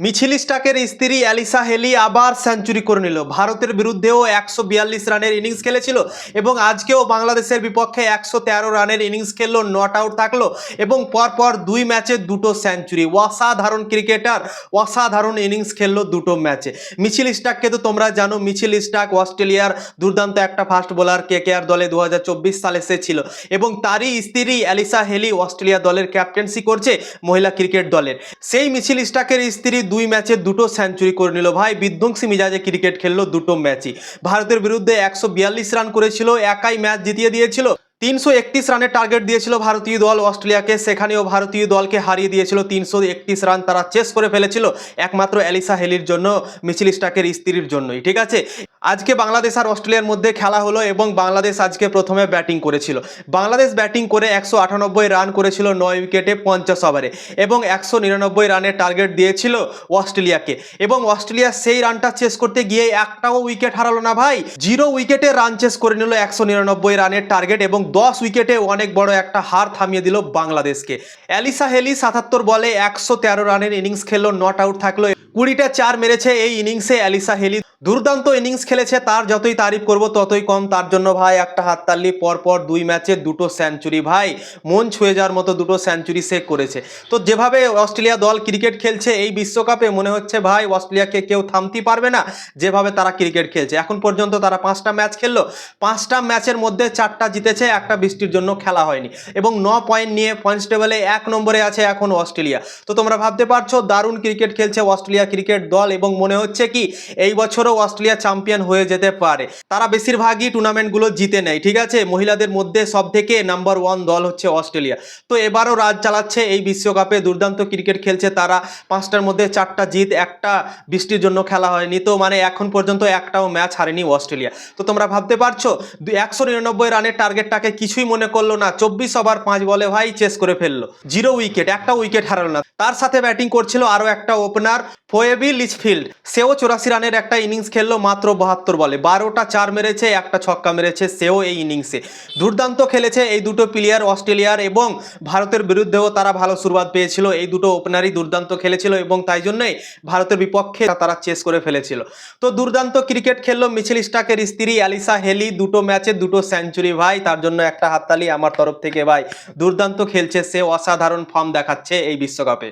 মিছিল স্টাকের স্ত্রী অ্যালিসা হেলি আবার সেঞ্চুরি করে নিল। ভারতের বিরুদ্ধেও একশো বিয়াল্লিশ রানের ইনিংস খেলেছিল এবং আজকেও বাংলাদেশের বিপক্ষে একশো তেরো রানের ইনিংস খেললো, নট আউট থাকল এবং পরপর দুই ম্যাচে দুটো সেঞ্চুরি। অসাধারণ ক্রিকেটার, অসাধারণ ইনিংস খেললো দুটো ম্যাচে। মিছিল স্টাককে তো তোমরা জানো, মিছিল স্টাক অস্ট্রেলিয়ার দুর্দান্ত একটা ফাস্ট বোলার কে কে আর দলে দু হাজার চব্বিশ সালে সে ছিল এবং তারই স্ত্রী অ্যালিসা হেলি অস্ট্রেলিয়া দলের ক্যাপ্টেন্সি করছে মহিলা ক্রিকেট দলের। সেই মিছিল স্টাকের স্ত্রী দুই ম্যাচে দুটো সেঞ্চুরি করে নিল। ভাই, বিধ্বংসী মিজাজে ক্রিকেট খেললো দুটো ম্যাচই। ভারতের বিরুদ্ধে একশো বিয়াল্লিশ রান করেছিল, একাই ম্যাচ জিতিয়ে দিয়েছিল। তিনশো একত্রিশ রানের টার্গেট দিয়েছিল ভারতীয় দল অস্ট্রেলিয়াকে। সেখানেও ভারতীয় দলকে হারিয়ে দিয়েছিল তিনশো একত্রিশ রান। তারা চেস করে ফেলেছিল একমাত্র অ্যালিসা হেলির জন্য, মিছিল স্টাকের স্ত্রীর জন্যই, ঠিক আছে? আজকে বাংলাদেশ আর অস্ট্রেলিয়ার মধ্যে খেলা হলো এবং বাংলাদেশ আজকে প্রথমে ব্যাটিং করেছিল। বাংলাদেশ ব্যাটিং করে একশো আটানব্বই রান করেছিল নয় উইকেটে পঞ্চাশ ওভারে এবং একশো নিরানব্বই রানের টার্গেট দিয়েছিল অস্ট্রেলিয়াকে। এবং অস্ট্রেলিয়া সেই রানটা চেস করতে গিয়ে একটাও উইকেট হারালো না ভাই। জিরো উইকেটে রান চেস করে নিল একশো নিরানব্বই রানের টার্গেট এবং দশ উইকেটে অনেক বড় একটা হার থামিয়ে দিল বাংলাদেশকে। অ্যালিসা হেলি সাতাত্তর বলে একশো তেরো রানের ইনিংস খেললো, নট আউট থাকল। কুড়িটা চার মেরেছে এই ইনিংসে অ্যালিসা হেলি। দুর্দান্ত ইনিংস খেলেছে, তার যতই তারিফ করব ততই কম। তার জন্য ভাই একটা হাততালি, পরপর দুই ম্যাচে দুটো সেঞ্চুরি ভাই, মন ছুঁয়ে যাওয়ার মতো দুটো সেঞ্চুরি সে করেছে। তো যেভাবে অস্ট্রেলিয়া দল ক্রিকেট খেলছে এই বিশ্বকাপে, মনে হচ্ছে ভাই অস্ট্রেলিয়াকে কেউ থামতে পারবে না যেভাবে তারা ক্রিকেট খেলছে। এখন পর্যন্ত তারা পাঁচটা ম্যাচ খেললো। পাঁচটা ম্যাচের মধ্যে চারটা জিতেছে, একটা বৃষ্টির জন্য খেলা হয়নি। এবং ন পয়েন্ট নিয়ে পয়েন্টস টেবিলে এক নম্বরে আছে এখন অস্ট্রেলিয়া। তো তোমরা ভাবতে পারছ, দারুণ ক্রিকেট খেলছে অস্ট্রেলিয়া ক্রিকেট দল এবং মনে হচ্ছে কি, এই বছরও অস্ট্রেলিয়া চ্যাম্পিয়ন হয়ে যেতে পারে। তারা বেশিরভাগই টুর্নামেন্টগুলো জিতে নেয়, ঠিক আছে? মহিলাদের মধ্যে সব থেকে নাম্বার ওয়ান দল হচ্ছে অস্ট্রেলিয়া। তো এবারও রাজ চালাচ্ছে এই বিশ্বকাপে, দুর্দান্ত ক্রিকেট খেলছে তারা। পাঁচটার মধ্যে চারটা জিত, একটা বৃষ্টির জন্য খেলা হয়নি। তো মানে এখন পর্যন্ত একটাও ম্যাচ হারেনি অস্ট্রেলিয়া। তো তোমরা ভাবতে পারছ একশো নিরানব্বই রানের টার্গেটটাকে কিছুই মনে করল না। চব্বিশ ওভার পাঁচ বলে ভাই চেস করে ফেলল। জিরো উইকেট একটা উইকেট হারালো না। তার সাথে ব্যাটিং করছিল আরও একটা ওপেনার ফোয়েবি লিচফিল্ড সেও চৌরাশি রানের একটা ইনিংস খেললো মাত্র বাহাত্তর বলে। বারোটা চার মেরেছে, একটা ছক্কা মেরেছে, সেও এই ইনিংসে। দুর্দান্ত খেলেছে এই দুটো প্লেয়ার অস্ট্রেলিয়ার এবং ভারতের বিরুদ্ধেও তারা ভালো শুরুয়াত পেয়েছিল। এই দুটো ওপেনারই দুর্দান্ত খেলেছিল এবং তাই জন্যই ভারতের বিপক্ষে তারা চেস করে ফেলেছিল। তো দুর্দান্ত ক্রিকেট খেললো মিছিল স্টাকের স্ত্রী অ্যালিসা হেলি। দুটো ম্যাচে দুটো সেঞ্চুরি ভাই, তার জন্য একটা হাততালি আমার তরফ থেকে ভাই। দুর্দান্ত খেলছে, সে অসাধারণ ফর্ম দেখাচ্ছে এই বিশ্বকাপে।